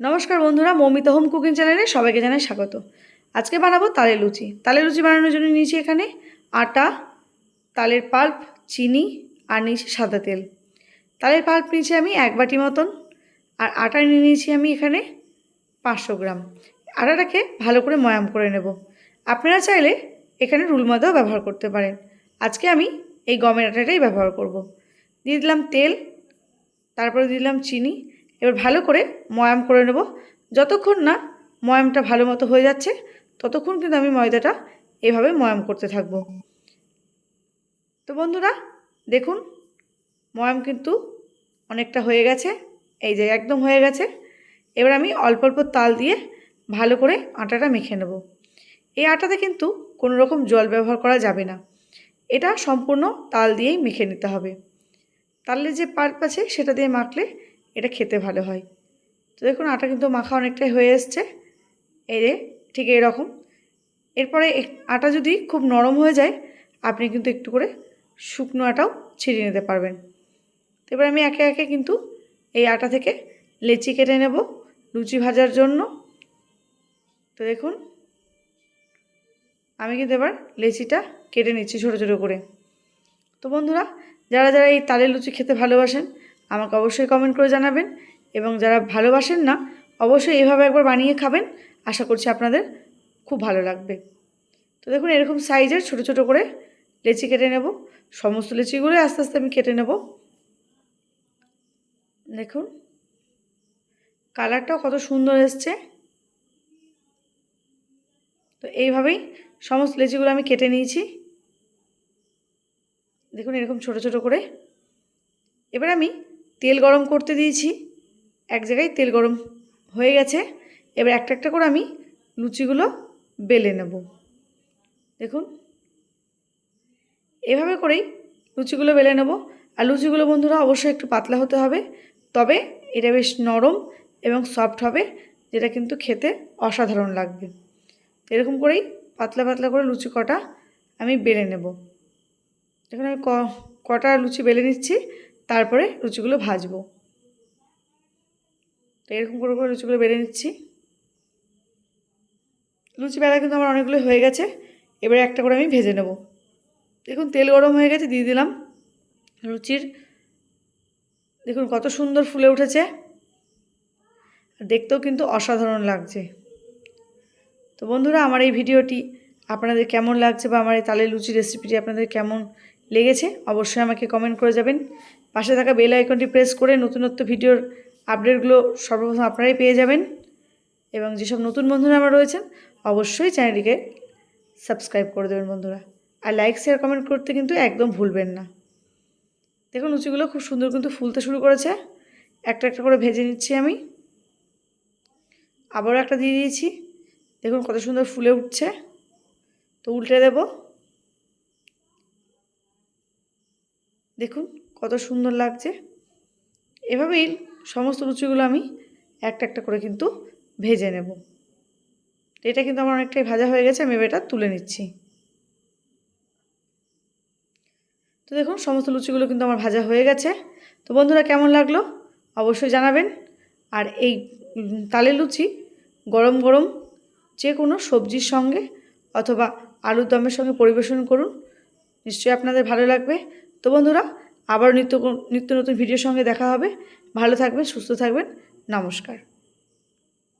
নমস্কার বন্ধুরা, Moumita home cooking চ্যানেলে সবাইকে জানাই স্বাগত। আজকে বানাবো তালের লুচি। তালের লুচি বানানোর জন্য নিয়েছি এখানে আটা, তালের পাল্প, চিনি আর নিয়েছি সাদা তেল। তালের পাল্প নিয়েছি আমি এক বাটি মতন আর আটা নিয়ে নিয়েছি আমি এখানে পাঁচশো গ্রাম। আটাটাকে ভালো করে ময়াম করে নেব। আপনারা চাইলে এখানে রুল মাদাও ব্যবহার করতে পারেন। আজকে আমি এই গমের আটাটাই ব্যবহার করব। দিয়ে দিলাম তেল, তারপরে দিলাম চিনি এবার ভালো করে ময়াম করে নেব। যতক্ষণ না ময়ামটা ভালো মতো হয়ে যাচ্ছে, ততক্ষণ কিন্তু আমি ময়দাটা এভাবে ময়াম করতে থাকব। তো বন্ধুরা, দেখুন, ময়াম কিন্তু অনেকটা হয়ে গেছে, এই যে একদম হয়ে গেছে। এবার আমি অল্প অল্প তাল দিয়ে ভালো করে আটাটা মেখে নেব। এই আটাতে কিন্তু কোনো রকম জল ব্যবহার করা যাবে না। এটা সম্পূর্ণ তাল দিয়েই মেখে নিতে হবে। তালের যে পাল্প আছে, সেটা দিয়ে মাখলে এটা খেতে ভালো হয়। তো দেখুন, আটা কিন্তু মাখা অনেকটাই হয়ে এসছে। এই যে, ঠিক এরকম এরপরে আটা যদি খুব নরম হয়ে যায়, আপনি কিন্তু একটু করে শুকনো আটাও ছিঁড়ে নিতে পারবেন। এবার আমি একে একে কিন্তু এই আটা থেকে লেচি কেটে নেব লুচি ভাজার জন্য। তো দেখুন, আমি কিন্তু এবার লেচিটা কেটে নিচ্ছি ছোটো ছোটো করে। তো বন্ধুরা, যারা যারা এই তালের লুচি খেতে ভালোবাসেন আমাকে অবশ্যই কমেন্ট করে জানাবেন এবং যারা ভালোবাসেন না, অবশ্যই এভাবে একবার বানিয়ে খাবেন। আশা করছি আপনাদের খুব ভালো লাগবে। তো দেখুন, এরকম সাইজের ছোট ছোট করে লেচি কেটে নেব। সমস্ত লেচিগুলো আস্তে আস্তে আমি কেটে নেব। দেখুন কালারটাও কত সুন্দর এসছে। তো এইভাবেই সমস্ত লেচিগুলো আমি কেটে নিয়েছি। দেখুন, এরকম ছোট ছোট করে। এবার আমি তেল গরম করতে দিয়েছি। এক জায়গায় তেল গরম হয়ে গেছে। এবার একটা একটা করে আমি লুচিগুলো বেলে নেব। দেখুন। এভাবে করেই লুচিগুলো বেলে নেব। আর লুচিগুলো বন্ধুরা অবশ্যই একটু পাতলা হতে হবে। তবে এটা বেশ নরম এবং সফট হবে, যেটা কিন্তু খেতে অসাধারণ লাগবে। এরকম করেই পাতলা পাতলা করে লুচি কটা আমি বেলে নেব। এখন আমি ক- কটা লুচি বেলে নিচ্ছি। তারপরে লুচিগুলো ভাজবো। তো এরকম করে করে লুচিগুলো বেড়ে নিচ্ছি। লুচি বেলা কিন্তু আমার অনেকগুলো হয়ে গেছে। এবারে একটা করে আমি ভেজে নেব। দেখুন, তেল গরম হয়ে গেছে, দিয়ে দিলাম লুচির দেখুন, কত সুন্দর ফুলে উঠেছে। দেখতেও কিন্তু অসাধারণ লাগছে। তো বন্ধুরা, আমার এই ভিডিওটি আপনাদের কেমন লাগছে বা আমার এই তালের লুচি রেসিপিটি আপনাদের কেমন লেগেছে, অবশ্যই আমাকে কমেন্ট করে যাবেন। পাশে থাকা বেল আইকনটি প্রেস করে নতুনত্ব ভিডিওর আপডেটগুলো সর্বপ্রথম আপনারাই পেয়ে যাবেন। এবং যেসব নতুন বন্ধুরা আমার রয়েছেন, অবশ্যই চ্যানেলটিকে সাবস্ক্রাইব করে দেবেন বন্ধুরা। আর লাইক শেয়ার কমেন্ট করতে কিন্তু একদম ভুলবেন না। দেখুন লুচিগুলো খুব সুন্দর কিন্তু ফুলতে শুরু করেছে। একটা একটা করে ভেজে নিচ্ছি আমি। আবারও একটা দিয়ে দিয়েছি। দেখুন, কত সুন্দর ফুলে উঠছে। তো উল্টে দেব। দেখুন কত সুন্দর লাগছে। এভাবেই সমস্ত লুচিগুলো আমি একটা একটা করে কিন্তু ভেজে নেব। এটা কিন্তু আমার অনেকটাই ভাজা হয়ে গেছে, আমি এটা তুলে নিচ্ছি। তো দেখুন, সমস্ত লুচিগুলো কিন্তু আমার ভাজা হয়ে গেছে। তো বন্ধুরা, কেমন লাগল? অবশ্যই জানাবেন। আর এই তালের লুচি গরম গরম যে কোনো সবজির সঙ্গে অথবা আলুর দমের সঙ্গে পরিবেশন করুন। নিশ্চয়ই আপনাদের ভালো লাগবে। তো বন্ধুরা আবার নিত্য নিত্য নতুন ভিডিওর সঙ্গে দেখা হবে। ভালো থাকবেন, সুস্থ থাকবেন। নমস্কার।